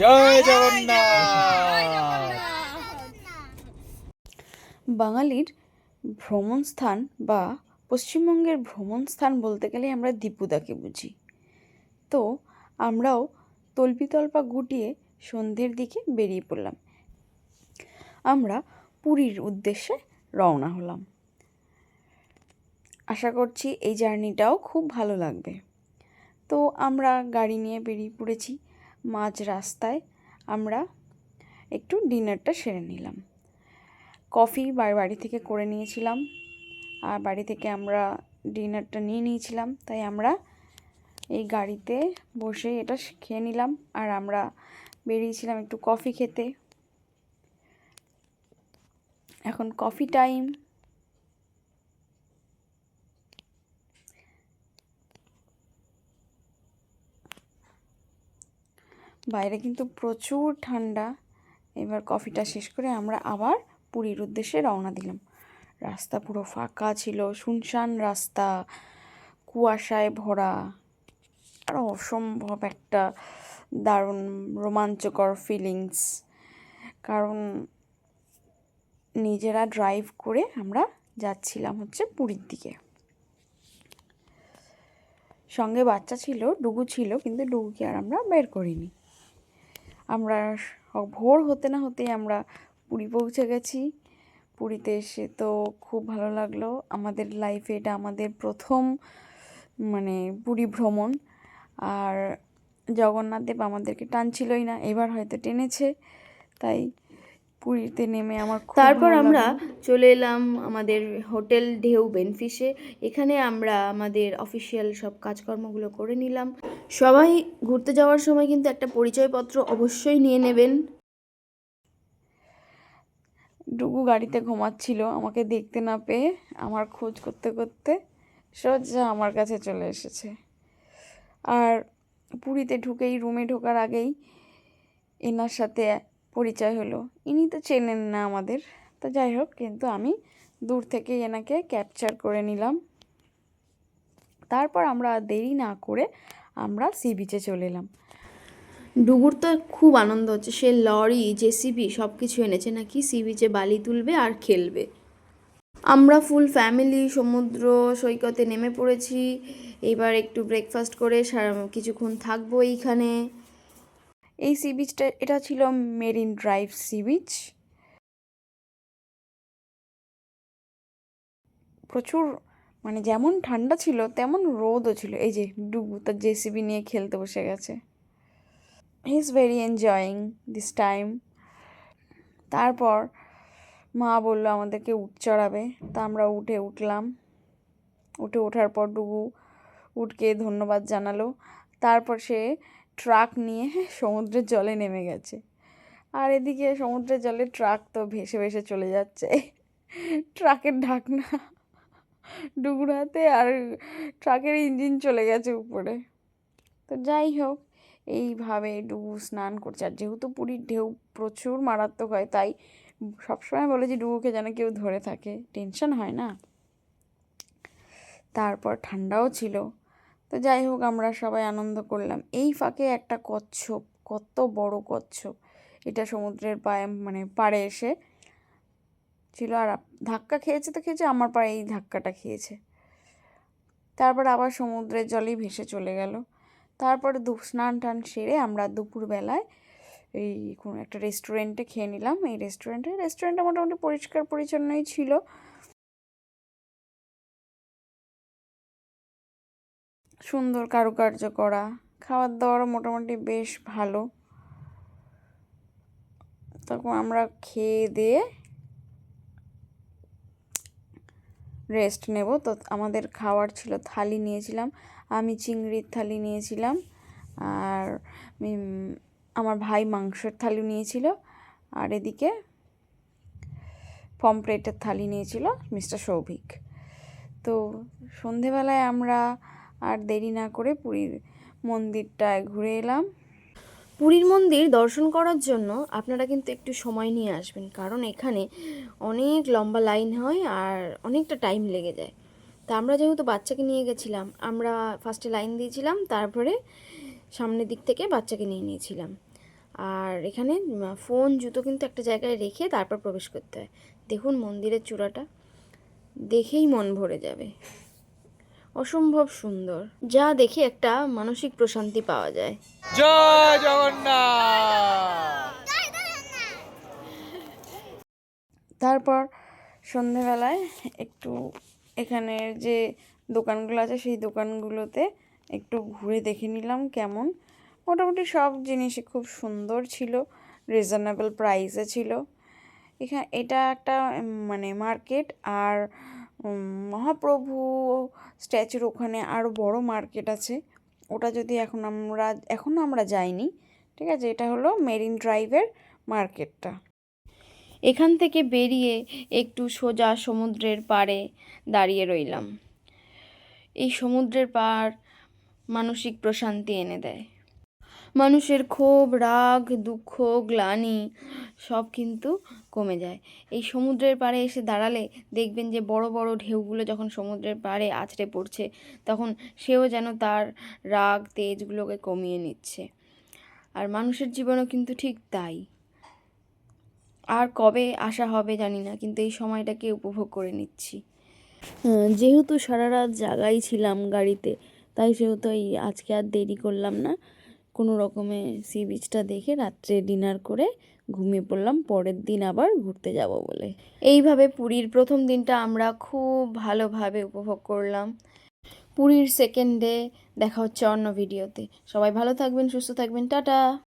জয় জগন্নাথ। বাঙালির ভ্রমণ স্থান বা পশ্চিমবঙ্গের ভ্রমণ স্থান বলতে গেলে আমরা দীপুদাকে বুঝি। তো আমরাও তল্পিতল্পা গুটিয়ে সন্ধ্যের দিকে বেরিয়ে পড়লাম। আমরা পুরীর উদ্দেশ্যে রওনা হলাম। আশা করছি এই জার্নিটাও খুব ভালো লাগবে। তো আমরা গাড়ি নিয়ে বেরিয়ে পড়েছি। মাঝ রাস্তায় আমরা একটু ডিনারটা সেরে নিলাম। কফি বাড়ি বাড়ি থেকে করে নিয়েছিলাম। আর বাড়ি থেকে আমরা ডিনারটা নিয়ে নিয়েছিলাম। তাই আমরা এই গাড়িতে বসে এটা খেয়ে নিলাম। আর আমরা বেরিয়েছিলাম একটু কফি খেতে। এখন কফি টাইম। বাইরে কিন্তু প্রচুর ঠান্ডা। এবার কফিটা শেষ করে আমরা আবার পুরীর উদ্দেশ্যে রওনা দিলাম। রাস্তা পুরো ফাঁকা ছিল, শুনশান রাস্তা, কুয়াশায় ভরা, আর অসম্ভব একটা দারুণ রোমাঞ্চকর ফিলিংস কারণ নিজেরা ড্রাইভ করে আমরা যাচ্ছিলাম হচ্ছে পুরীর দিকে। সঙ্গে বাচ্চা ছিল, ডুগু ছিল, কিন্তু ডুগুকে আর আমরা বের করিনি। আমরা ভোর হতে না হতেই আমরা পুরী পৌঁছে গেছি। পুরীতে এসে তো খুব ভালো লাগল। আমাদের লাইফে এটা আমাদের প্রথম মানে পুরী ভ্রমণ। আর জগন্নাথ দেব আমাদেরকে টানছিলই না, এবার হয়তো টেনেছে। তাই পুরীতে নেমে আমার তারপর আমরা চলে এলাম আমাদের হোটেল ঢেউ বেনফিসে এখানে আমরা আমাদের অফিসিয়াল সব কাজকর্মগুলো করে নিলাম। সবাই ঘুরতে যাওয়ার সময় কিন্তু একটা পরিচয়পত্র অবশ্যই নিয়ে নেবেন। ডুগু গাড়িতে ঘুমাচ্ছিল আমাকে দেখতে না পেয়ে আমার খোঁজ করতে করতে সোজা আমার কাছে চলে এসেছে। আর পুরীতে ঢুকেই রুমে ঢোকার আগেই এনার সাথে পরিচয় হলো। ইনি তো চেনেন না আমাদের। তো যাই হোক, কিন্তু আমি দূর থেকেই এনাকে ক্যাপচার করে নিলাম। তারপর আমরা দেরি না করে আমরা সি বিচে চলে এলাম। ডুবুর তো খুব আনন্দ হচ্ছে। সে লরি জেসিবি সব কিছু এনেছে নাকি সি বিচে বালি তুলবে আর খেলবে। আমরা ফুল ফ্যামিলি সমুদ্র, সৈকতে নেমে পড়েছি। এবার একটু ব্রেকফাস্ট করে সারা কিছুক্ষণ থাকব এইখানে। এই সি বিচটা এটা ছিল মেরিন ড্রাইভ সি বিচ প্রচুর মানে যেমন ঠান্ডা ছিল, তেমন রোদও ছিল। এই যে ডুবু, তার জেসিবি নিয়ে খেলতে বসে গেছে। He is very enjoying this time তারপর মা বলল, আমাদেরকে উঠ চড়াবে। তা আমরা উঠে উঠলাম। উঠে ওঠার পর ডুবু উঠকে ধন্যবাদ জানালো। তারপর সে ট্রাক নিয়ে সমুদ্রের জলে নেমে গেছে। আর এদিকে সমুদ্রের জলে ট্রাক তো ভেসে ভেসে চলে যাচ্ছে। ট্রাকের ঢাকনা ডুগুর আর ট্রাকের ইঞ্জিন চলে গেছে উপরে। তো যাই হোক, এইভাবে ডুবু স্নান করছে। আর যেহেতু পুরীর ঢেউ প্রচুর মারাত্মক হয়, তাই সবসময় বলে যে ডুবুকে যেন কেউ ধরে থাকে। টেনশন হয় না। তারপর ঠান্ডাও ছিল। তো যাই হোক, আমরা সবাই আনন্দ করলাম। এই ফাঁকে একটা কচ্ছপ, কত বড় কচ্ছপ। এটা সমুদ্রের পায়ে মানে পাড়ে এসে ছিল আর ধাক্কা খেয়েছে তো খেয়েছে, আমার পায়ে এই ধাক্কাটা খেয়েছে। তারপর আবার সমুদ্রের জলেই ভেসে চলে গেল। তারপরে দু, স্নান টান সেরে আমরা দুপুরবেলায় এই কোনো একটা রেস্টুরেন্টে খেয়ে নিলাম। এই রেস্টুরেন্টে রেস্টুরেন্টটা মোটামুটি পরিষ্কার পরিচ্ছন্নই ছিল। সুন্দর কারুকার্য করা। খাবার দাবারও মোটামুটি বেশ ভালো। তখন আমরা খেয়ে দিয়ে রেস্ট নেব। তো আমাদের খাওয়ার ছিল থালি নিয়েছিলাম, আমি চিংড়ির থালি নিয়েছিলাম, আর আমার ভাই মাংসের থালি নিয়েছিল, আর এদিকে পমপ্লেটের থালি নিয়েছিল মিস্টার সৌভিক। তো সন্ধেবেলায় আমরা আর দেরি না করে পুরীর মন্দিরটায় ঘুরে এলাম। পুরীর মন্দির দর্শন করার জন্য আপনারা কিন্তু একটু সময় নিয়ে আসবেন, কারণ এখানে অনেক লম্বা লাইন হয় আর অনেকটা টাইম লেগে যায়। তা আমরা যেহেতু বাচ্চাকে নিয়ে গেছিলাম, আমরা ফার্স্টে লাইন দিয়েছিলাম, তারপরে সামনের দিক থেকে বাচ্চাকে নিয়ে নিয়েছিলাম। আর এখানে ফোন, জুতো কিন্তু একটা জায়গায় রেখে তারপর প্রবেশ করতে হয়। দেখুন মন্দিরের চূড়াটা, দেখেই মন ভরে যাবে। অসম্ভব সুন্দর। যা দেখে একটা মানসিক প্রশান্তি পাওয়া যায়। জয় জগন্নাথ! তারপর সন্ধেবেলায় একটু এখানের যে দোকানগুলো আছে সেই দোকানগুলোতে একটু ঘুরে দেখে নিলাম কেমন। মোটামুটি সব জিনিসই খুব সুন্দর ছিল রিজনেবল প্রাইসে ছিল। এখানে এটা একটা মানে মার্কেট আর মহাপ্রভু স্ট্যাচুর ওখানে আরও বড় মার্কেট আছে। ওটা যদি এখন আমরা এখনও আমরা যাইনি, ঠিক আছে? এটা হলো মেরিন ড্রাইভের মার্কেটটা। এখান থেকে বেরিয়ে একটু সোজা সমুদ্রের পাড়ে দাঁড়িয়ে রইলাম। এই সমুদ্রের পাড় মানসিক প্রশান্তি এনে দেয়। মানুষের ক্ষোভ রাগ, দুঃখ, গ্লানি সব কিন্তু কমে যায়। এই সমুদ্রের পাড়ে এসে দাঁড়ালে দেখবেন যে বড় বড় ঢেউগুলো যখন সমুদ্রের পাড়ে আছড়ে পড়ছে, তখন সেও যেন তার রাগ, তেজগুলোকে কমিয়ে নিচ্ছে। আর মানুষের জীবনও কিন্তু ঠিক তাই। আর কবে আসা হবে জানি না, কিন্তু এই সময়টাকে উপভোগ করে নিচ্ছি। যেহেতু সারা রাত জাগাই ছিলাম গাড়িতে, তাই সেহেতু এই আজকে আর দেরি করলাম না। কোনো রকমে সি বিচটা দেখে রাত্রে ডিনার করে ঘুমিয়ে পড়লাম, পরের দিন আবার ঘুরতে যাব বলে। এইভাবে পুরীর প্রথম দিনটা আমরা খুব ভালোভাবে উপভোগ করলাম। পুরীর সেকেন্ড ডে দেখা হচ্ছে অন্য ভিডিওতে সবাই ভালো থাকবেন, সুস্থ থাকবেন, টাটা!